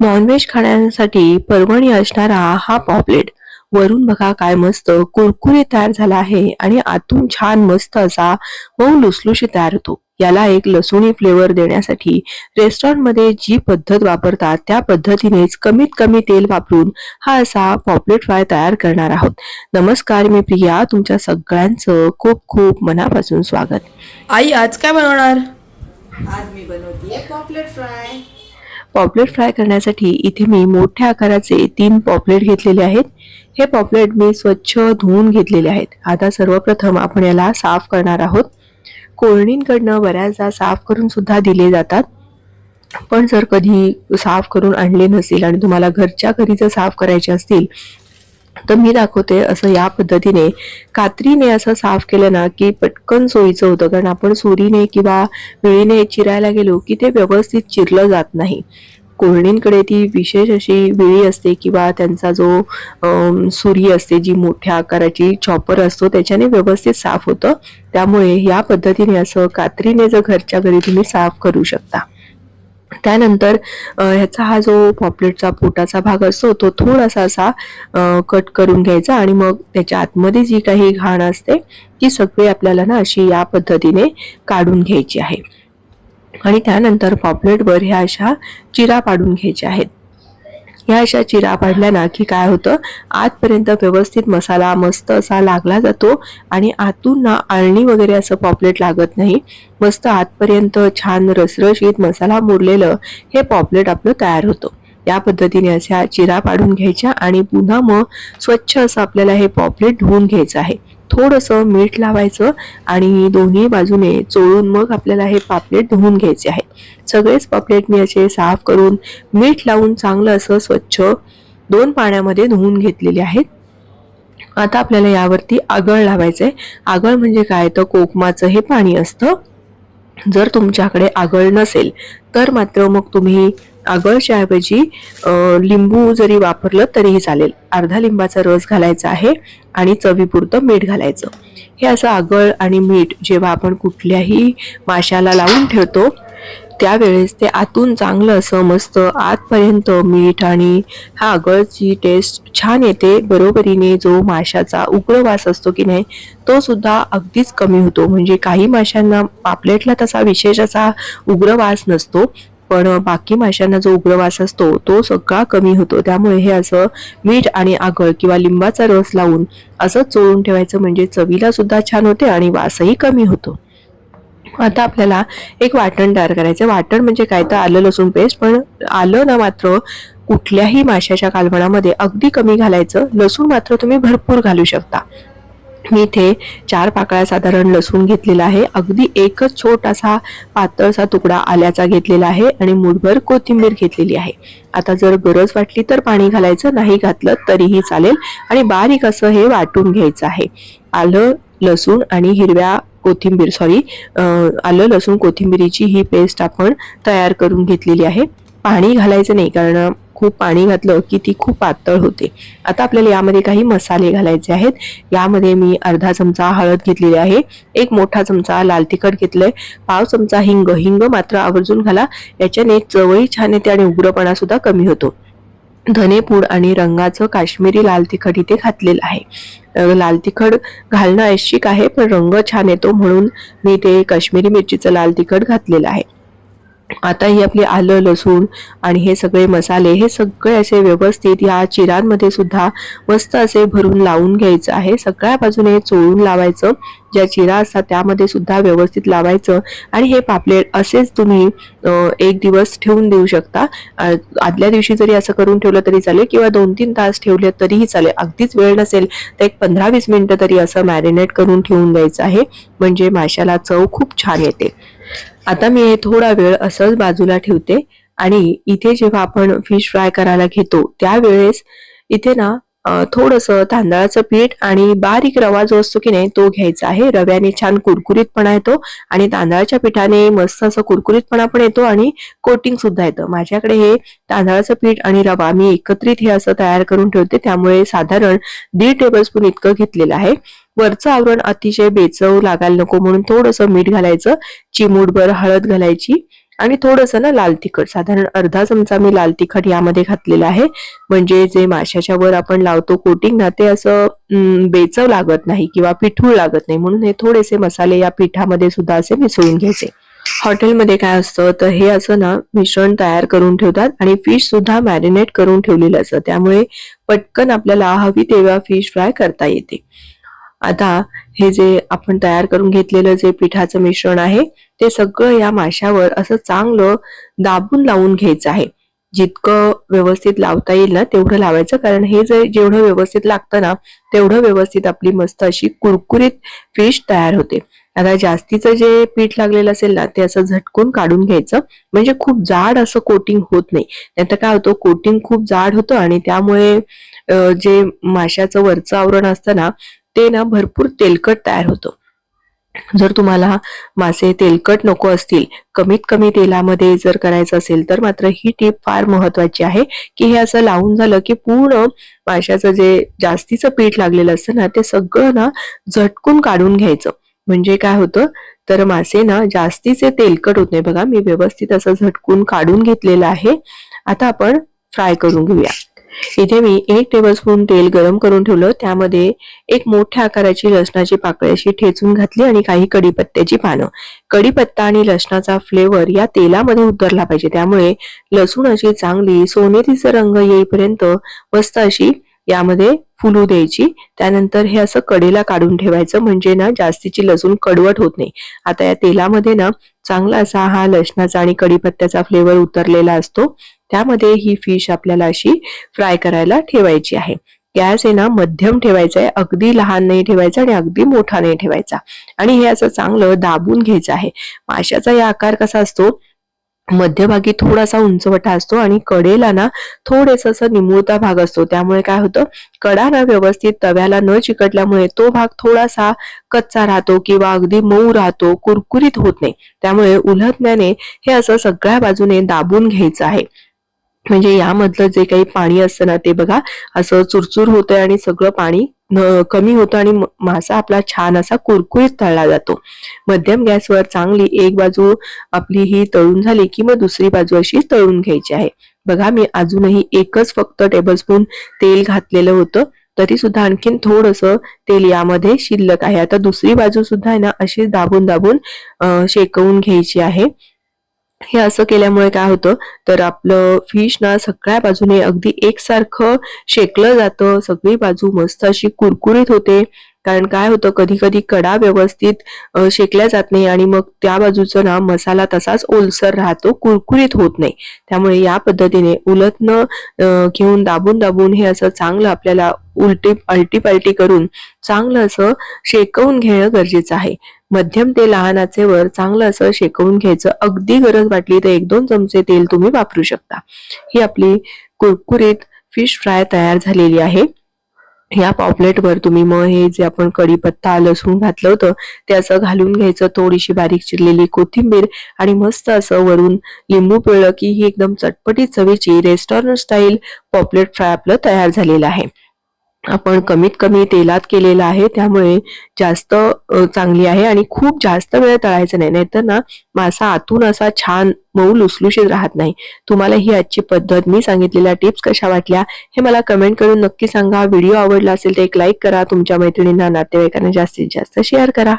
Non veg खाण्यासाठी परवणी असणारा हा पॉपलेट. वरून बघा काय मस्त कुरकुरीत तयार झाला आहे आणि आतून छान मस्त असा मऊ लुसलुशी तयार होतो. याला एक लसुणी फ्लेवर देण्यासाठी रेस्टॉरंटमध्ये जी पद्धत वापरतात त्या पद्धतीनेच कमीत कमी तेल वापरून हा असा पॉपलेट फ्राय तयार करणार आहोत. नमस्कार मी प्रिया. तुमच्या सगळ्यांचं खूप खूप मनापासून स्वागत. आई आज काय बनवणार? आज मी बनवतीये पॉपलेट फ्राय. पॉपलेट फ्राय करण्यासाठी इथे मी मोठ्या आकाराचे तीन पॉपलेट घेतलेले आहेत. हे पॉपलेट मी स्वच्छ धुवून घेतलेले आहेत. आता सर्वप्रथम आपण याला साफ करणार आहोत. कोळणींकडनं बऱ्याचदा साफ करून सुद्धा दिले जातात. पण जर कधी साफ करून आणले नसेल आणि तुम्हाला घरच्या घरी जर साफ करायचे असतील तर मी दाखवते असं या पद्धतीने. कात्रीने असं साफ केलं ना की पटकन सोयीचं होतं. कारण आपण सुरीने किंवा विळीने चिरायला गेलो की ते व्यवस्थित चिरलं जात नाही. कोळणींकडे ती विशेष अशी विळी असते किंवा त्यांचा जो सुरी असते जी मोठ्या आकाराची चॉपर असतो त्याच्याने व्यवस्थित साफ होतं. त्यामुळे या पद्धतीने असं कात्रीने जर घरच्या घरी तुम्ही साफ करू शकता. त्यानंतर ह्याचा हा जो पॉपलेटचा पोटाचा भाग असतो तो थोडासा असा कट करून घ्यायचा आणि मग त्याच्या आतमध्ये जी काही घाण असते ती सगळी आपल्याला ना अशी या पद्धतीने काढून घ्यायची आहे. आणि त्यानंतर पॉपलेटवर ह्या अशा चिरा पाडून घ्यायच्या आहेत. ह्या अशा चिरा पाडल्या ना की काय होतं? आतपर्यंत व्यवस्थित मसाला मस्त असा लागला जातो आणि आतून ना आळणी वगैरे असं पॉपलेट लागत नाही. मस्त आतपर्यंत छान रसरशीत मसाला मुरलेलं हे पॉपलेट आपलं तयार होतं. या पद्धतीने अशा चिरा पाडून घ्यायच्या आणि पुन्हा मग स्वच्छ असं आपल्याला हे पॉपलेट धुवून घ्यायचं आहे. थोडंसं मीठ लावायचं आणि दोन्ही बाजूने चोळून मग आपल्याला हे पापलेट धुवून घ्यायचे आहे सगळेच पापलेट मी असे साफ करून मीठ लावून चांगलं असं स्वच्छ दोन पाण्यामध्ये धुवून घेतलेले आहेत. आता आपल्याला यावरती आगळ लावायचं आहे आगळ म्हणजे काय? तर कोकमाचं हे पाणी असतं. जर तुमच्याकडे आगळ नसेल तर मात्र मग तुम्ही आगळच्या ऐवजी लिंबू जरी वापरलं तरीही चालेल. अर्धा लिंबाचा रस घालायचा आहे आणि चवीपुरतं मीठ घालायचं. हे असं आगळ आणि मीठ जेव्हा आपण कुठल्याही माशाला लावून ठेवतो त्यावेळेस ते आतून चांगलं असं मस्त आतपर्यंत मीठ आणि हा आगळची टेस्ट छान येते. बरोबरीने जो माशाचा उग्र वास असतो की नाही तो सुद्धा अगदीच कमी होतो. म्हणजे काही माशांना पापलेटला तसा विशेष असा उग्र वास नसतो. पण बाकी माशांना जो उग्र वास असतो तो सगळा कमी होतो. त्यामुळे हे असं मीठ आणि आगळ किंवा लिंबाचा रस लावून असं चोळून ठेवायचं म्हणजे चवीला सुद्धा छान होते आणि वासही कमी होतो. आता आपल्याला एक वाटण तयार करायचं वाटण म्हणजे काय? तर आलं लसूण पेस्ट. पण आलं ना मात्र कुठल्याही माशाच्या कालवणामध्ये अगदी कमी घालायचं. लसूण मात्र तुम्ही भरपूर घालू शकता. मी इथे चार पाकळ्या साधारण लसूण घेतलेला आहे. अगदी एकच छोटासा पातळसा तुकडा आल्याचा घेतलेला आहे आणि मुठभर कोथिंबीर घेतलेली आहे. आता जर गरज वाटली तर पाणी घालायचं नाही घातलं तरीही चालेल आणि बारीक असं हे वाटून घ्यायचं आहे. आलं लसूण आणि हिरव्या कोथिंबीर सॉरी आलं लसूण कोथिंबीरीची ही पेस्ट आपण तयार करून घेतलेली आहे. पाणी घालायचं नाही कारण खूप पाणी घातलं की ती खूप पातळ होते. आता आपल्याला यामध्ये काही मसाले घालायचे आहेत. यामध्ये मी अर्धा चमचा हळद घेतलेली आहे. एक मोठा चमचा लाल तिखट घेतलंय. पाव चमचा हिंग. हिंग मात्र आवर्जून घाला. याच्याने चवळी छान येते आणि उग्रपणा सुद्धा कमी होतो. धनेपूड आणि रंगाचं काश्मीरी लाल तिखट इथे घातलेलं आहे. लाल तिखट घालणं ऐच्छिक आहे पण रंग छान येतो म्हणून मी ते काश्मीरी मिरचीचं लाल तिखट घातलेलं आहे. आता ही आपली आलं लसूण आणि हे सगळे मसाले हे सगळे असे व्यवस्थित या चिरांमध्ये सुद्धा मस्त असे भरून लावून घ्यायचं आहे. सगळ्या बाजूने चोळून लावायचं. ज्या चिरा असतात त्यामध्ये सुद्धा व्यवस्थित लावायचं. आणि हे पापलेट असेच तुम्ही एक दिवस ठेवून देऊ शकता. आदल्या दिवशी जरी असं करून ठेवलं तरी चालेल किंवा दोन तीन तास ठेवले तरीही चालेल. अगदीच वेळ नसेल तर एक पंधरा वीस मिनिटं तरी असं मॅरिनेट करून ठेवून द्यायचं आहे. म्हणजे माशाला चव खूप छान येते. आता मी हे थोडा वेळ असंच बाजूला ठेवते आणि इथे जेव्हा आपण फिश फ्राय करायला घेतो त्यावेळेस इथे ना थोडंसं तांदळाचं पीठ आणि बारीक रवा जो असतो की नाही तो घ्यायचा आहे. रव्याने छान कुरकुरीतपणा येतो आणि तांदळाच्या पिठाने मस्त असं कुरकुरीतपणा पण येतो आणि कोटिंग सुद्धा येतं. माझ्याकडे हे तांदळाचं पीठ आणि रवा मी एकत्रित हे असं तयार करून ठेवते. त्यामुळे साधारण दीड टेबलस्पून इतकं घेतलेलं आहे. वरचं आवरण अतिशय बेचव लागायला नको म्हणून थोडंसं मीठ घालायचं चिमूटभर हळद घालायची आणि थोडंसं ना लाल तिखट. साधारण अर्धा चमचा मी लाल तिखट यामध्ये घातलेलं आहे. म्हणजे जे माशाच्या वर आपण लावतो कोटिंग ना ते असं बेचव लागत नाही किंवा पिठूळ लागत नाही. म्हणून हे थोडेसे मसाले या पिठामध्ये सुद्धा असे मिसळून घ्यायचे. हॉटेलमध्ये काय असतं तर हे असं ना मिश्रण तयार करून ठेवतात आणि फिश सुद्धा मॅरिनेट करून ठेवलेलं असतं. त्यामुळे पटकन आपल्याला हवी तेव्हा फिश फ्राय करता येते. आता हे जे आपण तयार करून घेतलेलं जे पिठाचं मिश्रण आहे ते सगळं या माशावर असं चांगलं दाबून लावून घ्यायचं आहे. जितकं व्यवस्थित लावता येईल ना तेवढं लावायचं. कारण हे जे जेवढं व्यवस्थित लागतं ना तेवढं व्यवस्थित आपली मस्त अशी कुरकुरीत फिश तयार होते. आता जास्तीचं जे पीठ लागलेलं असेल ना ते असं झटकून काढून घ्यायचं. म्हणजे खूप जाड असं कोटिंग होत नाही. नाहीतर काय होतं कोटिंग खूप जाड होतं आणि त्यामुळे जे माशाचं वरचं आवरण असतं ना ते ना भरपूर तेलकट तयार होतं. जर तुम्हाला मासे तेलकट नको असतील कमीत कमी तेलामध्ये जर करायचं असेल तर मात्र ही टीप फार महत्वाची आहे की हे असं लावून झालं की पूर्ण माशाचं जे जास्तीचं पीठ लागलेलं असतं ना ते सगळं ना झटकून काढून घ्यायचं. म्हणजे काय होतं? तर मासे ना जास्तीचे तेलकट होत नाही. बघा मी व्यवस्थित असं झटकून काढून घेतलेलं आहे. आता आपण फ्राय करून घेऊया. इथे मी एक टेबलस्पून तेल गरम करून ठेवलं. त्यामध्ये एक मोठ्या आकाराची लसणाची पाकळी अशी ठेचून घातली आणि काही कढीपत्त्याची पानं. कढीपत्ता आणि लसणाचा फ्लेवर या तेलामध्ये उतरला पाहिजे. त्यामुळे लसूण अशी चांगली सोनेरीचा रंग येईपर्यंत मस्त अशी यामध्ये फुलू द्यायची. त्यानंतर हे असं कडेला काढून ठेवायचं. म्हणजे ना जास्तीची लसूण कडवट होत नाही. आता या तेलामध्ये ना चांगला असा हा लसणाचा आणि कढीपत्त्याचा फ्लेवर उतरलेला असतो. त्यामध्ये ही फिश आपल्याला अशी फ्राय करायला ठेवायची आहे. गॅस आहे ना मध्यम ठेवायचा आहे अगदी लहान नाही ठेवायचा आणि अगदी मोठा नाही ठेवायचा. आणि हे असं चांगलं दाबून घ्यायचं आहे. माशाचा या आकार कसा असतो? मध्यभागी थोडासा उंचवटा असतो आणि कडेला ना थोडेस असं निमुळता भाग असतो. त्यामुळे काय होतं? कडा ना व्यवस्थित तव्याला न चिकटल्यामुळे तो भाग थोडासा कच्चा राहतो किंवा अगदी मऊ राहतो कुरकुरीत होत नाही. त्यामुळे उलटण्याने हे असं सगळ्या बाजूने दाबून घ्यायचं आहे. म्हणजे यामधलं जे काही पाणी असतं ना ते बघा असं चुरचूर होतंय आणि सगळं पाणी कमी होतं आणि मासा आपला छान असा कुरकुरीत तळला जातो. मध्यम गॅसवर चांगली एक बाजू आपली ही तळून झाली की मग दुसरी बाजू अशी तळून घ्यायची आहे. बघा मी अजूनही एकच फक्त टेबलस्पून तेल घातलेलं होतं तरी सुद्धा आणखीन थोडस तेल यामध्ये शिल्लक आहे. आता दुसरी बाजू सुद्धा आहे ना अशी दाबून दाबून शेकवून घ्यायची आहे. हे असं केल्यामुळे काय होतं? तर आपलं फिश ना सगळ्या बाजूने अगदी एकसारखं शेकलं जातं. सगळी बाजू मस्त अशी कुरकुरीत होते. कारण काय होतं कधी कधी कडा व्यवस्थित शेकल्या जात नाही आणि मग त्या बाजूचा ना मसाला तसाच ओलसर राहतो कुरकुरीत होत नाही. त्यामुळे या पद्धतीने उलटनं घेऊन दाबून दाबून हे असं चांगलं आपल्याला उलटी अलटी पलटी करून चांगलं असं शेकवून घेणं गरजेचं आहे. मध्यम ते लहान आचेवर चांगलं असं शेकवून घ्यायचं. अगदी गरज वाटली तर एक दोन चमचे तेल तुम्ही वापरू शकता. ही आपली कुरकुरीत फिश फ्राय तयार झालेली आहे. ह्या पॉपलेटवर तुम्ही मग हे जे आपण कढीपत्ता लसूण घातलं होतं ते असं घालून घ्यायचं थोडीशी बारीक चिरलेली कोथिंबीर आणि मस्त असं वरून लिंबू पिळलं की ही एकदम चटपटीत चवीची रेस्टॉरंट स्टाईल पॉपलेट फ्राय आपलं तयार झालेलं आहे. आपण कमीत कमी तेलात केलेलं आहे त्यामुळे जास्त चांगली आहे आणि खूप जास्त वेळ तळायचं नाही. नाहीतर ना मासा आतून असा छान मऊ लुसलुशीत राहत नाही. तुम्हाला ही आजची पद्धत मी सांगितलेल्या टिप्स कशा वाटल्या हे मला कमेंट करून नक्की सांगा. व्हिडिओ आवडला असेल तर एक लाईक करा. तुमच्या मैत्रिणींना नातेवाईकांना जास्तीत जास्त शेअर करा.